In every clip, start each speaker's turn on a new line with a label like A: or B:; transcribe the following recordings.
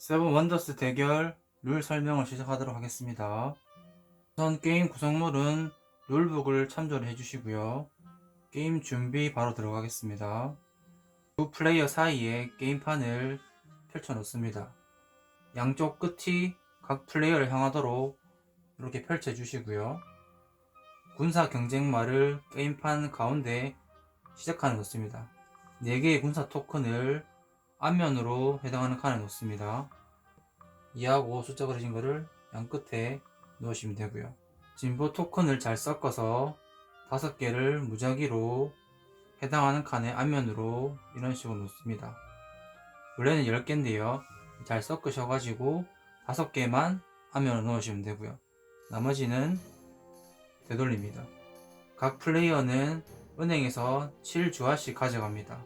A: 세븐 원더스 대결 룰 설명을 시작하도록 하겠습니다. 우선 게임 구성물은 룰북을 참조를 해주시고요. 게임 준비 바로 들어가겠습니다. 두 플레이어 사이에 게임판을 펼쳐 놓습니다. 양쪽 끝이 각 플레이어를 향하도록 이렇게 펼쳐 주시고요. 군사 경쟁말을 게임판 가운데 시작하는 놓습니다. 4개의 군사 토큰을 앞면으로 해당하는 칸에 놓습니다. 2하고 숫자 그려진 거를 양 끝에 넣으시면 되고요. 진보 토큰을 잘 섞어서 5개를 무작위로 해당하는 칸의 앞면으로 이런 식으로 놓습니다. 원래는 10개인데요. 잘 섞으셔가지고 5개만 앞면으로 넣으시면 되고요. 나머지는 되돌립니다. 각 플레이어는 은행에서 7주화씩 가져갑니다.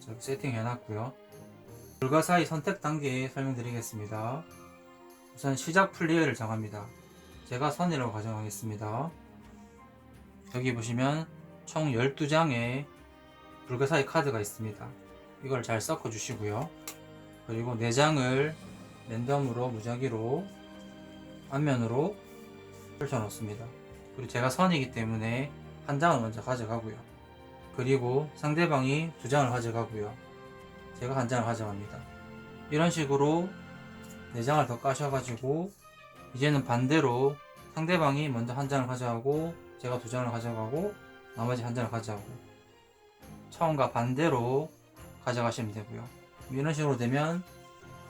A: 저렇게 세팅해 놨고요. 불가사의 선택 단계 설명드리겠습니다. 우선 시작 플레이어를 정합니다. 제가 선이라고 가정하겠습니다. 여기 보시면 총 12장의 불가사의 카드가 있습니다. 이걸 잘 섞어 주시고요. 그리고 4장을 랜덤으로 무작위로 앞면으로 펼쳐 놓습니다. 그리고 제가 선이기 때문에 한 장을 먼저 가져가고요. 그리고 상대방이 두 장을 가져가고요. 제가 한 장을 가져갑니다. 이런 식으로 네 장을 더 까셔가지고 이제는 반대로 상대방이 먼저 한 장을 가져가고 제가 두 장을 가져가고 나머지 한 장을 가져가고 처음과 반대로 가져가시면 되고요. 이런 식으로 되면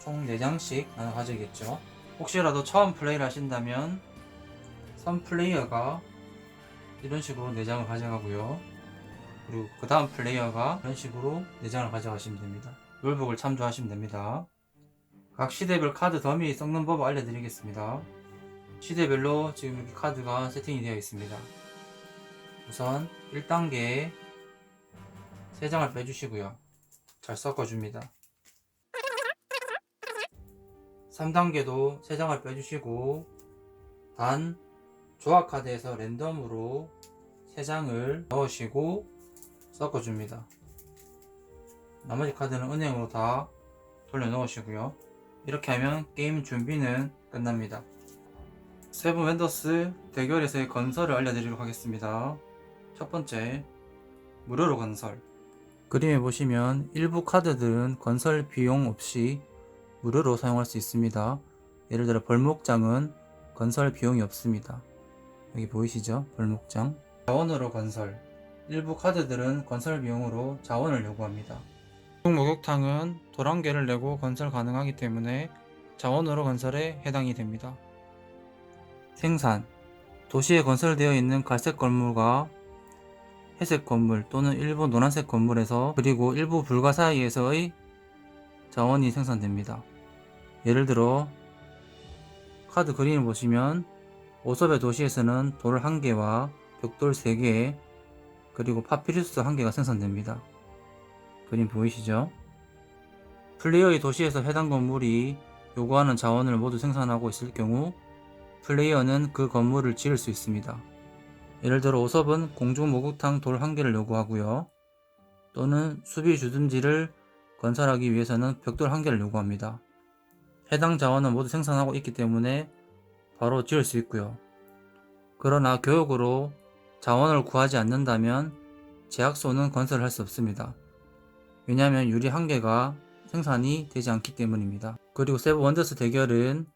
A: 총 4장씩 나눠 가져겠죠. 혹시라도 처음 플레이를 하신다면 선 플레이어가 이런 식으로 4장을 가져가고요. 그리고 그 다음 플레이어가 이런 식으로 4장을 가져가시면 됩니다. 룰북을 참조하시면 됩니다. 각 시대별 카드 더미 섞는 법을 알려드리겠습니다. 시대별로 지금 이렇게 카드가 세팅이 되어 있습니다. 우선 1단계에 3장을 빼주시고요. 잘 섞어줍니다. 3단계도 3장을 빼주시고 단 조합 카드에서 랜덤으로 3장을 넣으시고 섞어줍니다. 나머지 카드는 은행으로 다 돌려 넣으시고요. 이렇게 하면 게임 준비는 끝납니다. 세븐 웬더스 대결에서의 건설을 알려드리도록 하겠습니다. 첫 번째, 무료로 건설. 그림에 보시면 일부 카드들은 건설 비용 없이 무료로 사용할 수 있습니다. 예를 들어 벌목장은 건설 비용이 없습니다. 여기 보이시죠? 벌목장. 자원으로 건설. 일부 카드들은 건설 비용으로 자원을 요구합니다. 목욕탕은 돌한 개를 내고 건설 가능하기 때문에 자원으로 건설에 해당이 됩니다. 생산 도시에 건설되어 있는 갈색 건물과 회색 건물 또는 일부 노란색 건물에서 그리고 일부 불가 사이에서의 자원이 생산됩니다. 예를 들어 카드 그림을 보시면 오섭의 도시에서는 돌 1개와 벽돌 3개 그리고 파피루스 1개가 생산됩니다. 그림 보이시죠? 플레이어의 도시에서 해당 건물이 요구하는 자원을 모두 생산하고 있을 경우 플레이어는 그 건물을 지을 수 있습니다. 예를 들어 오섭은 공중 목욕탕 돌 1개를 요구하고요. 또는 수비 주둔지를 건설하기 위해서는 벽돌 1개를 요구합니다. 해당 자원은 모두 생산하고 있기 때문에 바로 지을 수 있고요. 그러나 교역으로 자원을 구하지 않는다면 제약소는 건설을 할수 없습니다. 왜냐하면 유리 한 개가 생산이 되지 않기 때문입니다. 그리고 세브 원더스 대결은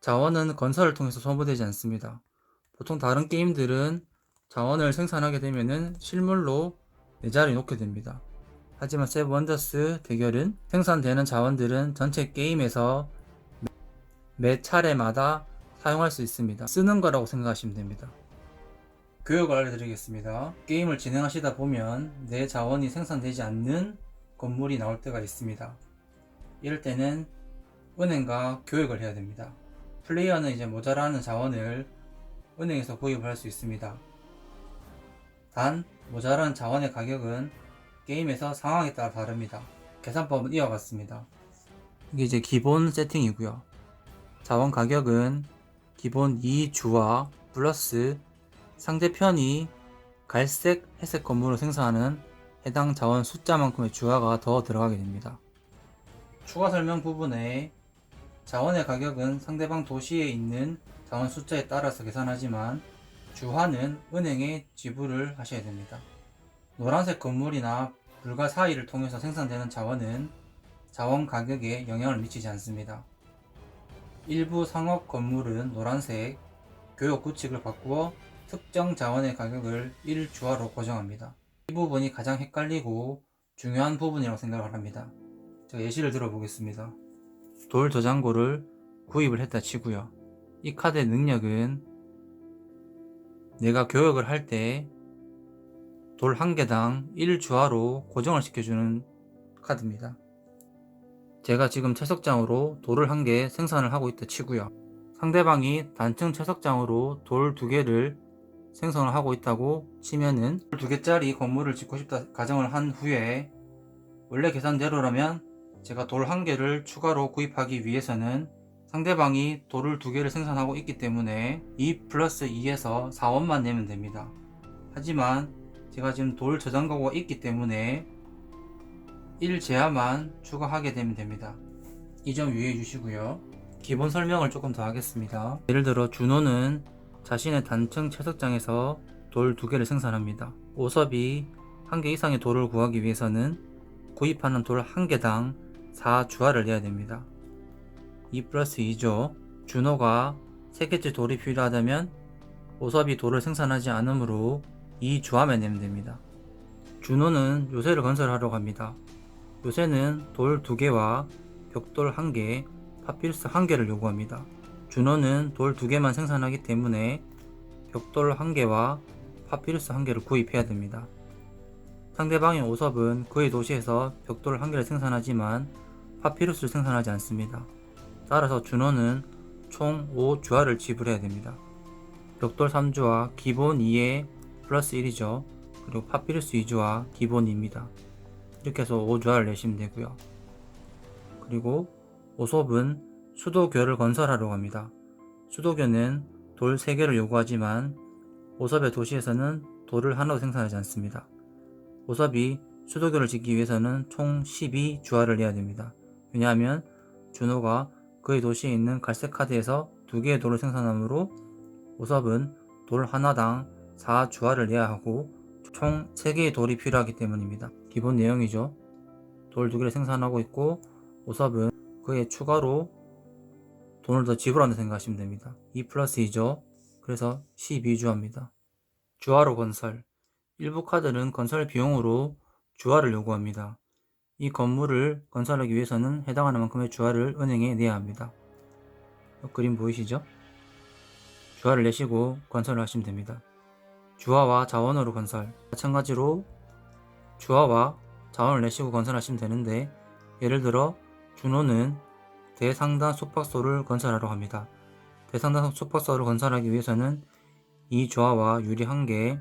A: 자원은 건설을 통해서 소모되지 않습니다. 보통 다른 게임들은 자원을 생산하게 되면은 실물로 내 자리에 놓게 됩니다. 하지만 세브 원더스 대결은 생산되는 자원들은 전체 게임에서 매 차례마다 사용할 수 있습니다. 쓰는 거라고 생각하시면 됩니다. 교육을 알려드리겠습니다. 게임을 진행하시다 보면 내 자원이 생산되지 않는 건물이 나올 때가 있습니다. 이럴 때는 은행과 교육을 해야 됩니다. 플레이어는 이제 모자라는 자원을 은행에서 구입을 할 수 있습니다. 단, 모자란 자원의 가격은 게임에서 상황에 따라 다릅니다. 계산법은 이와 같습니다. 이게 이제 기본 세팅이고요. 자원 가격은 기본 2주와 플러스 상대편이 갈색, 회색 건물을 생산하는 해당 자원 숫자만큼의 주화가 더 들어가게 됩니다. 추가 설명 부분에 자원의 가격은 상대방 도시에 있는 자원 숫자에 따라서 계산하지만 주화는 은행에 지불을 하셔야 됩니다. 노란색 건물이나 불가 사이를 통해서 생산되는 자원은 자원 가격에 영향을 미치지 않습니다. 일부 상업 건물은 노란색 교역 구칙을 바꾸어 특정 자원의 가격을 1주화로 고정합니다. 이 부분이 가장 헷갈리고 중요한 부분이라고 생각을 합니다. 제가 예시를 들어보겠습니다. 돌 저장고를 구입을 했다 치고요. 이 카드의 능력은 내가 교역을 할 때 돌 한 개당 1주화로 고정을 시켜주는 카드입니다. 제가 지금 채석장으로 돌을 한 개 생산을 하고 있다 치고요. 상대방이 단층 채석장으로 돌 두 개를 생성을 하고 있다고 치면은 돌두 개짜리 건물을 짓고 싶다 가정을 한 후에 원래 계산대로라면 제가 돌 한 개를 추가로 구입하기 위해서는 상대방이 돌을 두 개를 생산하고 있기 때문에 2 플러스 2에서 4원만 내면 됩니다. 하지만 제가 지금 돌 저장고가 있기 때문에 1 제한만 추가하게 되면 됩니다. 이 점 유의해 주시고요. 기본 설명을 조금 더 하겠습니다. 예를 들어 준호는 자신의 단층 채석장에서 돌 두 개를 생산합니다. 오섭이 한 개 이상의 돌을 구하기 위해서는 구입하는 돌 한 개당 4주화를 내야 됩니다. 2 플러스 2죠. 준호가 3개째 돌이 필요하다면 오섭이 돌을 생산하지 않으므로 2주화만 내면 됩니다. 준호는 요새를 건설하려고 합니다. 요새는 돌 2개와 벽돌 1개, 파피루스 1개를 요구합니다. 준호는 돌 2개만 생산하기 때문에 벽돌 1개와 파피루스 1개를 구입해야 됩니다. 상대방인 오섭은 그의 도시에서 벽돌 1개를 생산하지만 파피루스를 생산하지 않습니다. 따라서 준호는 총 5주화를 지불해야 됩니다. 벽돌 3주와 기본 2에 플러스 1이죠. 그리고 파피루스 2주와 기본 2입니다. 이렇게 해서 5주화를 내시면 되고요. 그리고 오섭은 수도교를 건설하려고 합니다. 수도교는 돌 3개를 요구하지만 오섭의 도시에서는 돌을 하나도 생산하지 않습니다. 오섭이 수도교를 짓기 위해서는 총 12주화를 내야 됩니다. 왜냐하면 준호가 그의 도시에 있는 갈색 카드에서 두 개의 돌을 생산하므로 오섭은 돌 하나당 4주화를 내야 하고 총 3개의 돌이 필요하기 때문입니다. 기본 내용이죠. 돌두 개를 생산하고 있고 오섭은 그에 추가로 돈을 더 지불한다 생각하시면 됩니다. 2 플러스 2죠. 그래서 12주화입니다. 주화로 건설. 일부 카드는 건설 비용으로 주화를 요구합니다. 이 건물을 건설하기 위해서는 해당하는 만큼의 주화를 은행에 내야 합니다. 그림 보이시죠? 주화를 내시고 건설을 하시면 됩니다. 주화와 자원으로 건설. 마찬가지로 주화와 자원을 내시고 건설하시면 되는데 예를 들어 준호는 대상단 숙박소를 건설하러 합니다. 대상단 숙박소를 건설하기 위해서는 이 주화와 유리 1개,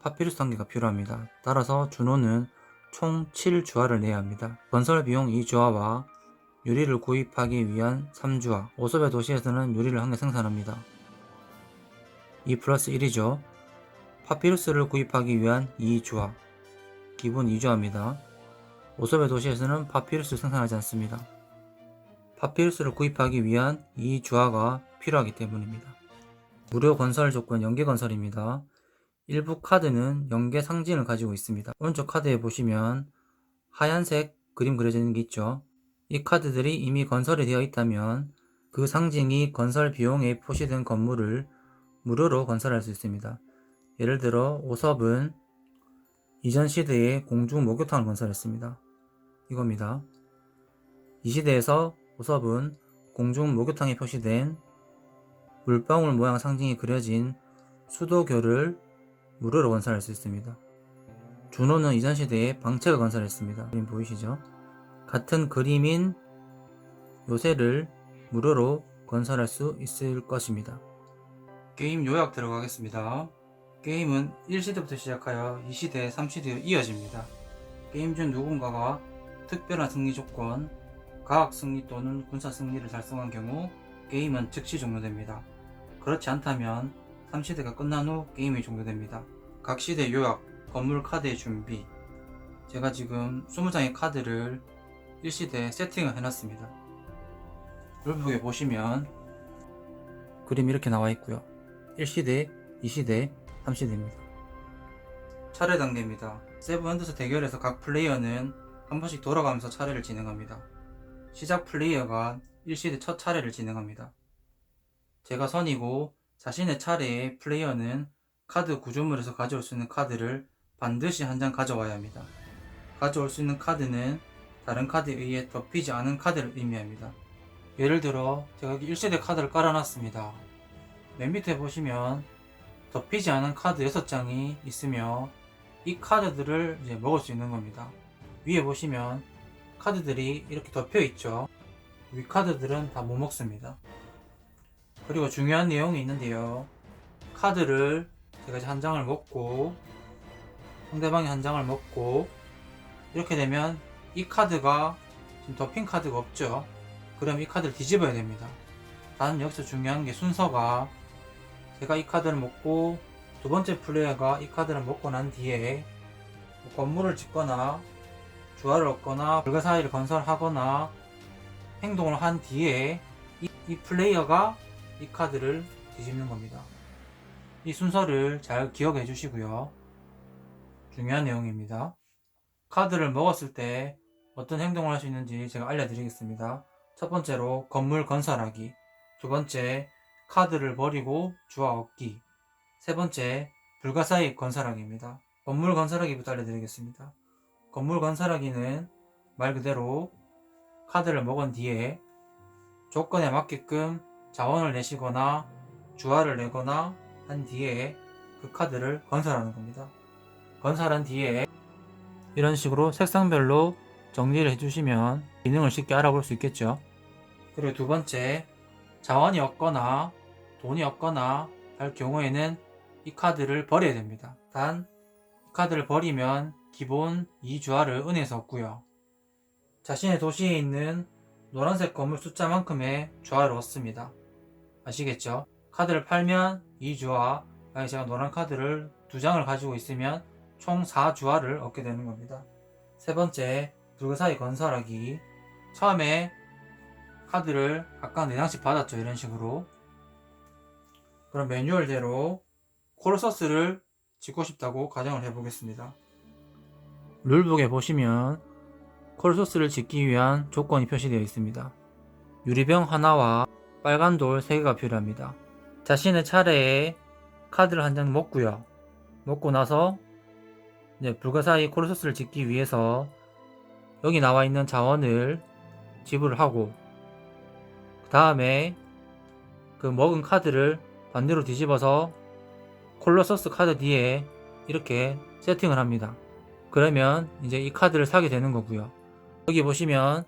A: 파피루스 1개가 필요합니다. 따라서 준호는 총 7주화를 내야 합니다. 건설 비용 2주화와 유리를 구입하기 위한 3주화, 오섭의 도시에서는 유리를 한 개 생산합니다. 2 플러스 1이죠. 파피루스를 구입하기 위한 2주화, 기본 2주화입니다. 오섭의 도시에서는 파피루스를 생산하지 않습니다. 파피루스를 구입하기 위한 2주화가 필요하기 때문입니다. 무료 건설 조건 연계 건설입니다. 일부 카드는 연계 상징을 가지고 있습니다. 오른쪽 카드에 보시면 하얀색 그림 그려져 있는 게 있죠. 이 카드들이 이미 건설이 되어 있다면 그 상징이 건설 비용에 표시된 건물을 무료로 건설할 수 있습니다. 예를 들어 오섭은 이전 시대에 공중 목욕탕을 건설했습니다. 이겁니다. 이 시대에서 오섭은 공중 목욕탕에 표시된 물방울 모양 상징이 그려진 수도교를 무료로 건설할 수 있습니다. 준호는 이전 시대에 방책을 건설했습니다. 그림 보이시죠? 같은 그림인 요새를 무료로 건설할 수 있을 것입니다. 게임 요약 들어가겠습니다. 게임은 1시대부터 시작하여 2시대, 3시대로 이어집니다. 게임 중 누군가가 특별한 승리 조건, 과학 승리 또는 군사 승리를 달성한 경우 게임은 즉시 종료됩니다. 그렇지 않다면 3시대가 끝난 후 게임이 종료됩니다. 각 시대 요약, 건물 카드의 준비. 제가 지금 20장의 카드를 1시대에 세팅을 해놨습니다. 룰북에 보시면 그림이 이렇게 나와 있고요. 1시대, 2시대, 3시대입니다. 차례 단계입니다. 세븐 원더스 대결에서 각 플레이어는 한 번씩 돌아가면서 차례를 진행합니다. 시작 플레이어가 1시대 첫 차례를 진행합니다. 제가 선이고 자신의 차례에 플레이어는 카드 구조물에서 가져올 수 있는 카드를 반드시 한 장 가져와야 합니다. 가져올 수 있는 카드는 다른 카드에 의해 덮이지 않은 카드를 의미합니다. 예를 들어 제가 여기 1세대 카드를 깔아놨습니다. 맨 밑에 보시면 덮이지 않은 카드 6장이 있으며 이 카드들을 이제 먹을 수 있는 겁니다. 위에 보시면 카드들이 이렇게 덮여 있죠. 위 카드들은 다 못 먹습니다. 그리고 중요한 내용이 있는데요. 카드를 제가 이제 한 장을 먹고 상대방이 한 장을 먹고 이렇게 되면 이 카드가 지금 덮인 카드가 없죠. 그럼 이 카드를 뒤집어야 됩니다. 단 여기서 중요한 게 순서가 제가 이 카드를 먹고 두 번째 플레이어가 이 카드를 먹고 난 뒤에 뭐 건물을 짓거나 주화를 얻거나 불가사의를 건설하거나 행동을 한 뒤에 이, 이 플레이어가 이 카드를 뒤집는 겁니다. 이 순서를 잘 기억해 주시고요. 중요한 내용입니다. 카드를 먹었을 때 어떤 행동을 할 수 있는지 제가 알려드리겠습니다. 첫 번째로 건물 건설하기. 두 번째, 카드를 버리고 주화 얻기. 세 번째, 불가사의 건설하기입니다. 건물 건설하기부터 알려드리겠습니다. 건물 건설하기는 말 그대로 카드를 먹은 뒤에 조건에 맞게끔 자원을 내시거나 주화를 내거나 한 뒤에 그 카드를 건설하는 겁니다. 건설한 뒤에 이런 식으로 색상별로 정리를 해주시면 기능을 쉽게 알아볼 수 있겠죠. 그리고 두 번째, 자원이 없거나 돈이 없거나 할 경우에는 이 카드를 버려야 됩니다. 단, 이 카드를 버리면 기본 2주화를 은에서 얻고요. 자신의 도시에 있는 노란색 건물 숫자만큼의 주화를 얻습니다. 아시겠죠? 카드를 팔면 2주화, 만약 제가 노란 카드를 두 장을 가지고 있으면 총 4주화를 얻게 되는 겁니다. 세 번째, 불가사의 건설하기. 처음에 카드를 각각 4장씩 받았죠. 이런 식으로. 그럼 매뉴얼대로 콜서스를 짓고 싶다고 가정을 해보겠습니다. 룰북에 보시면 콜소스를 짓기 위한 조건이 표시되어 있습니다. 유리병 하나와 빨간 돌 3개가 필요합니다. 자신의 차례에 카드를 한 장 먹고요. 먹고 나서 이제 불가사의 콜소스를 짓기 위해서 여기 나와 있는 자원을 지불을 하고 그 다음에 그 먹은 카드를 반대로 뒤집어서 콜로서스 카드 뒤에 이렇게 세팅을 합니다. 그러면 이제 이 카드를 사게 되는 거고요. 여기 보시면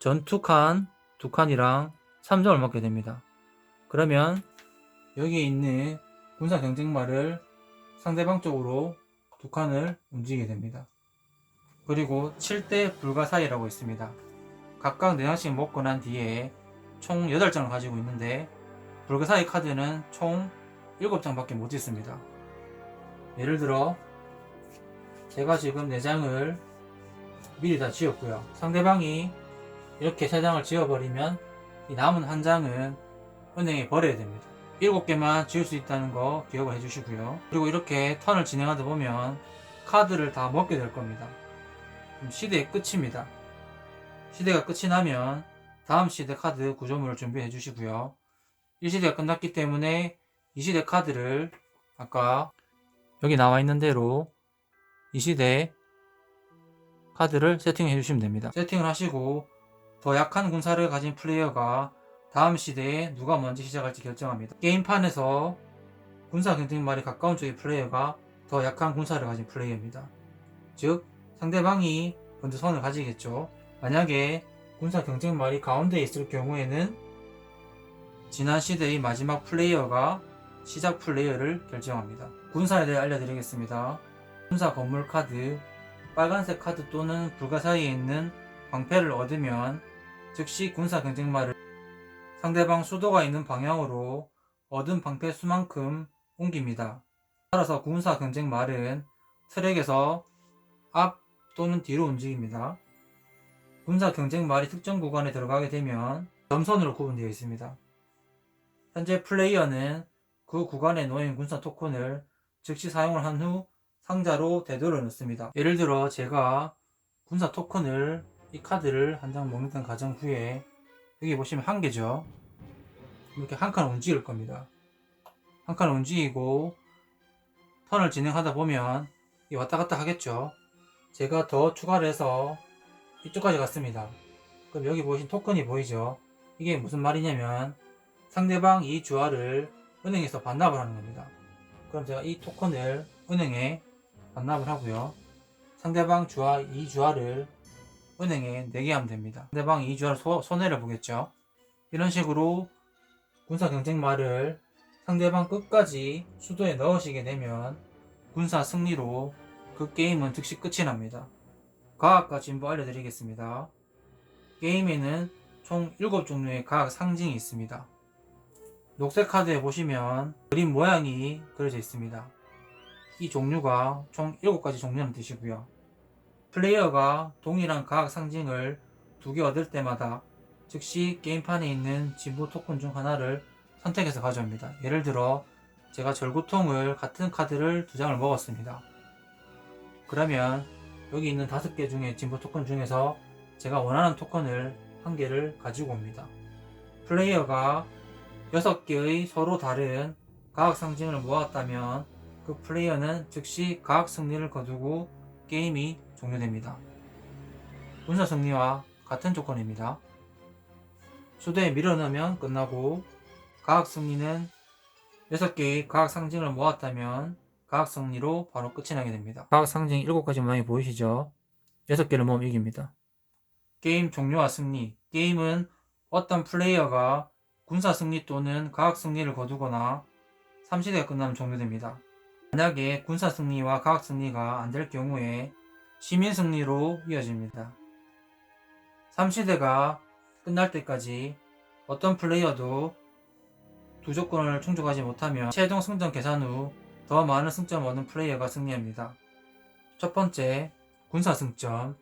A: 전투 칸, 두 칸이랑 3점을 먹게 됩니다. 그러면 여기에 있는 군사 경쟁말을 상대방 쪽으로 두 칸을 움직이게 됩니다. 그리고 7대 불가사의라고 있습니다. 각각 4장씩 먹고 난 뒤에 총 8장을 가지고 있는데 불가사의 카드는 총 7장밖에 못 있습니다. 예를 들어 제가 지금 4장을 미리 다 지었고요. 상대방이 이렇게 3장을 지어버리면 이 남은 한 장은 은행에 버려야 됩니다. 7개만 지을 수 있다는 거 기억을 해주시고요. 그리고 이렇게 턴을 진행하다 보면 카드를 다 먹게 될 겁니다. 시대의 끝입니다. 시대가 끝이 나면 다음 시대 카드 구조물을 준비해 주시고요. 1시대가 끝났기 때문에 2시대 카드를 아까 여기 나와 있는 대로 2시대 카드를 세팅해 주시면 됩니다. 세팅을 하시고 더 약한 군사를 가진 플레이어가 다음 시대에 누가 먼저 시작할지 결정합니다. 게임판에서 군사 경쟁말이 가까운 쪽의 플레이어가 더 약한 군사를 가진 플레이어입니다. 즉 상대방이 먼저 선을 가지겠죠. 만약에 군사 경쟁말이 가운데에 있을 경우에는 지난 시대의 마지막 플레이어가 시작 플레이어를 결정합니다. 군사에 대해 알려드리겠습니다. 군사 건물 카드, 빨간색 카드 또는 불가 사이에 있는 방패를 얻으면 즉시 군사 경쟁말을 상대방 수도가 있는 방향으로 얻은 방패 수만큼 옮깁니다. 따라서 군사 경쟁말은 트랙에서 앞 또는 뒤로 움직입니다. 군사 경쟁말이 특정 구간에 들어가게 되면 점선으로 구분되어 있습니다. 현재 플레이어는 그 구간에 놓인 군사 토큰을 즉시 사용을 한 후 상자로 되돌려 넣습니다. 예를 들어 제가 군사 토큰을 이 카드를 한 장 먹는 가정 후에 여기 보시면 한 개죠. 이렇게 한 칸 움직일 겁니다. 한 칸 움직이고 턴을 진행하다 보면 이 왔다 갔다 하겠죠. 제가 더 추가를 해서 이쪽까지 갔습니다. 그럼 여기 보이신 토큰이 보이죠? 이게 무슨 말이냐면 상대방 이 주화를 은행에서 반납을 하는 겁니다. 그럼 제가 이 토큰을 은행에 반납을 하고요. 상대방 주화 이 주화를 은행에 내게 하면 됩니다. 상대방 이 주화를 소, 손해를 보겠죠. 이런 식으로 군사 경쟁말을 상대방 끝까지 수도에 넣으시게 되면 군사 승리로 그 게임은 즉시 끝이 납니다. 과학과 진보 알려드리겠습니다. 게임에는 총 7종류의 과학 상징이 있습니다. 녹색 카드에 보시면 그림 모양이 그려져 있습니다. 이 종류가 총 7가지 종류는 뜻이고요. 플레이어가 동일한 과학 상징을 두 개 얻을 때마다 즉시 게임판에 있는 진보 토큰 중 하나를 선택해서 가져옵니다. 예를 들어 제가 절구통을 같은 카드를 두 장을 먹었습니다. 그러면 여기 있는 다섯 개 중에 진보 토큰 중에서 제가 원하는 토큰을 한 개를 가지고 옵니다. 플레이어가 여섯 개의 서로 다른 과학 상징을 모았다면 그 플레이어는 즉시 과학 승리를 거두고 게임이 종료됩니다. 군사 승리와 같은 조건입니다. 수도에 밀어넣으면 끝나고 과학 승리는 6개의 과학 상징을 모았다면 과학 승리로 바로 끝이 나게 됩니다. 과학 상징 7가지 모양이 보이시죠? 6개를 모으면 이깁니다. 게임 종료와 승리. 게임은 어떤 플레이어가 군사 승리 또는 과학 승리를 거두거나 3시대가 끝나면 종료됩니다. 만약에 군사 승리와 과학 승리가 안 될 경우에 시민 승리로 이어집니다. 3시대가 끝날 때까지 어떤 플레이어도 두 조건을 충족하지 못하면 최종 승점 계산 후 더 많은 승점을 얻는 플레이어가 승리합니다. 첫 번째, 군사 승점.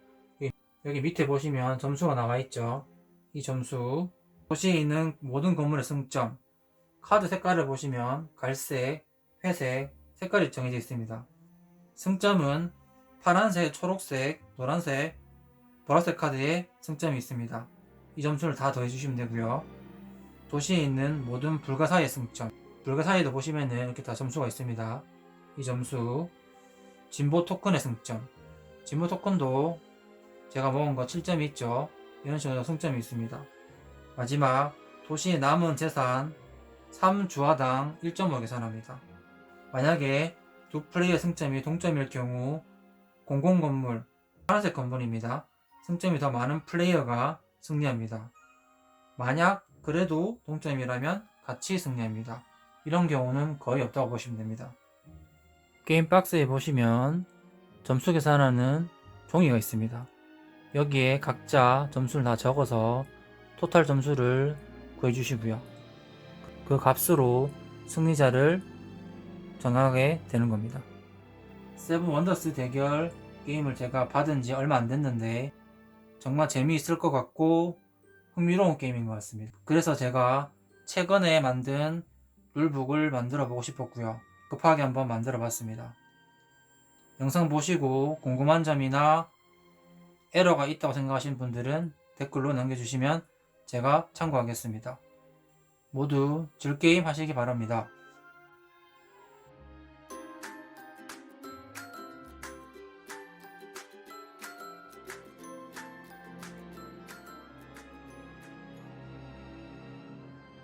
A: 여기 밑에 보시면 점수가 나와 있죠. 이 점수. 도시에 있는 모든 건물의 승점. 카드 색깔을 보시면 갈색, 회색, 색깔이 정해져 있습니다. 승점은 파란색, 초록색, 노란색, 보라색 카드에 승점이 있습니다. 이 점수를 다 더해주시면 되고요. 도시에 있는 모든 불가사의 승점. 불가사의도 보시면은 이렇게 다 점수가 있습니다. 이 점수. 진보 토큰의 승점. 진보 토큰도 제가 먹은 거 7점이 있죠. 이런 식으로 승점이 있습니다. 마지막, 도시의 남은 재산 3주화당 1점으로 계산합니다. 만약에 두 플레이어 승점이 동점일 경우 공공 건물, 파란색 건물입니다. 승점이 더 많은 플레이어가 승리합니다. 만약 그래도 동점이라면 같이 승리합니다. 이런 경우는 거의 없다고 보시면 됩니다. 게임 박스에 보시면 점수 계산하는 종이가 있습니다. 여기에 각자 점수를 다 적어서 토탈 점수를 구해주시고요. 그 값으로 승리자를 정하게 되는 겁니다. 세븐 원더스 대결 게임을 제가 받은 지 얼마 안 됐는데 정말 재미있을 것 같고 흥미로운 게임인 것 같습니다. 그래서 제가 최근에 만든 룰북을 만들어 보고 싶었고요. 급하게 한번 만들어 봤습니다. 영상 보시고 궁금한 점이나 에러가 있다고 생각하시는 분들은 댓글로 남겨주시면 제가 참고하겠습니다. 모두 즐게임 하시기 바랍니다.